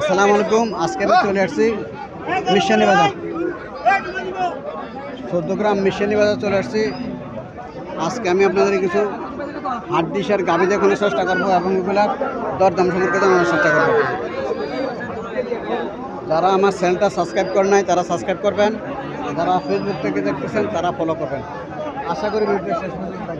আসসালামু আলাইকুম। আজকে আমি চলে আসছি মিশানি বাজার। চোদ্দ গ্রাম মিশানি বাজার চলে আসছি। আজকে আমি আপনাদের কিছু হাট ডিশের গাভি দেখানোর চেষ্টা করব এবং এগুলার দরদাম সম্পর্কে জানানোর চেষ্টা করব। যারা আমার চ্যানেলটা সাবস্ক্রাইব করে নাই, তারা সাবস্ক্রাইব করবেন। যারা ফেসবুক থেকে দেখতেছেন, তারা ফলো করবেন। আশা করি ভিডিও শেষ দেখবেন।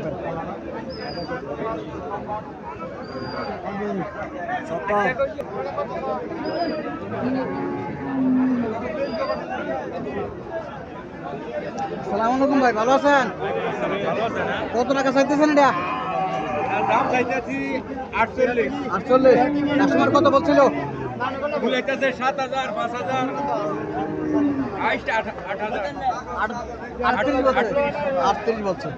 সালাম আলাইকুম ভাই ভালো আছেন? কত টাকা চাইতেছেন এটা? দাম চাইতেছি আটচল্লিশ। আটচল্লিশ। কাস্টমার কত বলছিল? সাত হাজার পাঁচ হাজার হাইস্ট আট আট হাজার আট- আটত্রিশ বলছে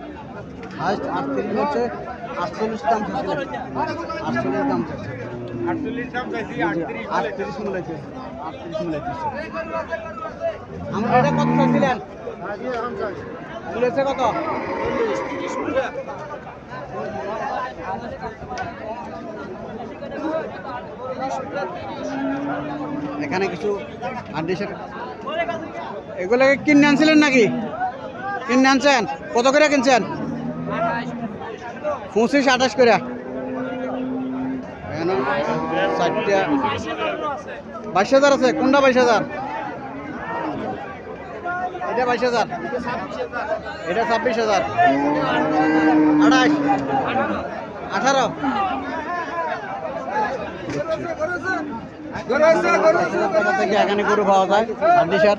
হাইস্ট আটত্রিশ বলছে আটচল্লিশ দাম চাইছে। আটচল্লিশ দাম চাইছি। আটত্রিশ আটত্রিশ মিলাইছে। আটত্রিশ মিলাইছে আমরা এটা কত চাইছিলেন? কত? এখানে কিছু আডিসের এগুলোকে কিনে আনছিলেন নাকি? কিনে আনছেন? কত করে কিনছেন? পঁচিশ, আঠাশ করে। বাইশ হাজার আছে। কোনটা বাইশ হাজার? এটা বাইশ হাজার। এটা ছাব্বিশ হাজার। আঠাশ। আঠারো। এখানে গরু পাওয়া যায়, হাড্ডিসার।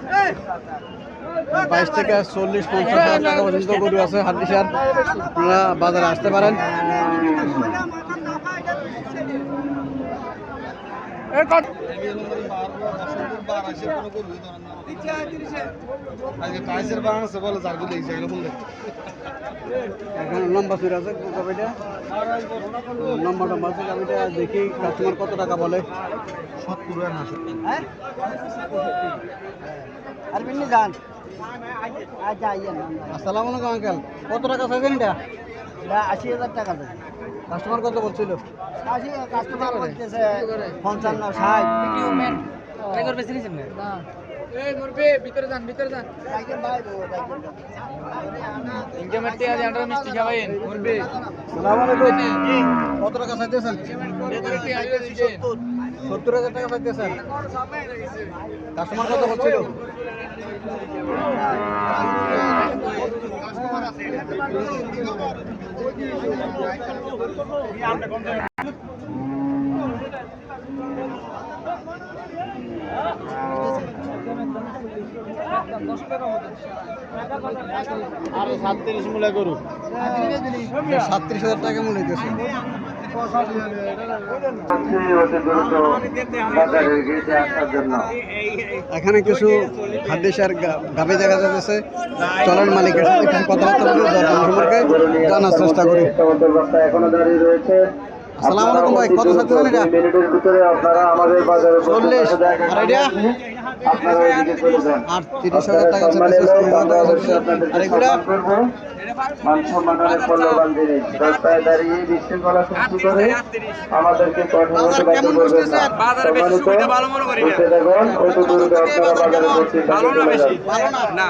বাইশ থেকে চল্লিশ পঞ্চাশ হাজার টাকা পর্যন্ত গরু আছে, হাড্ডিসার। আপনারা বাজারে আসতে পারেন। টাইসের বানাচ্ছে বলে যারগুলো এগুলো বললে। এখানে লম্বা চুরি আছে কবিটা লম্বা লম্বা আছে কবিটা দেখি কাস্টমার কত টাকা বলে? সত্তর না আর বিন্নি যান। আসসালামু আলাইকুম আঙ্কেল। কত টাকা চাইছেন এটা? আশি হাজার টাকা কাস্টমার কত বলছিল? আশি কাস্টমার বলতেছে পঞ্চান্ন ষাট একদম ভাই বউ, আসসালামু আলাইকুম। কত টাকা চাইতেছেন? সত্তর হাজার টাকা চাইতেছেন? কাস্টমার কত বলছিল? আরও সাতত্রিশ মূল্য করু সাতত্রিশ হাজার টাকা মূল্য হইতেছে এখানে কিছু হাড্ডিসার গাভি দেখা যাচ্ছে। চলন মালিকের সাথে কথাবার্তা বলে জানার চেষ্টা করি। এখনও দাঁড়িয়ে রয়েছে আসসালামু আলাইকুম ভাই কত চাচ্ছেন এটা? মিনিটের ভিতরে আপনারা আমাদের বাজারে চল্লিশ আর এটা আপনারা ওইদিকে চলে যান আর টাকা আর মান সম্মানের মূল্যবান জিনিস। রাস্তায় দাঁড়িয়ে বিশৃঙ্খলা সৃষ্টি করে আমাদেরকে কঠোর বাজার বাধ্য কেমন করবেন না। বাজারে বেশি সুবিধা ভালো মনে করি না। থাকুন অতি আপনারা বাজারে উপস্থিত ভালো না বেশি? ভালো না? না।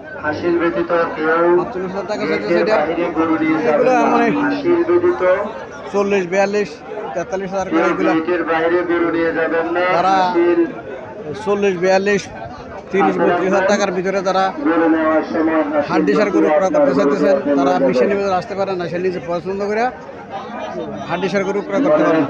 হাসিল ব্যতীত কেউ বাইরে গরু নিয়ে যাবে। মানে- ব্যতীত চল্লিশ বিয়াল্লিশ তেতাল্লিশ হাজার করে গেটের বাইরে গরু নিয়ে যাবেন না। তারা- চল্লিশ বিয়াল্লিশ তিরিশ বত্রিশ হাজার টাকার ভিতরে তারা গরু হাট ডিসার ক্রয় করতে চাইতেছেন তারা মিশনে আসতে পারেন না সে নিজে পছন্দ করে ডিসার করে ক্রয় করতে পারেন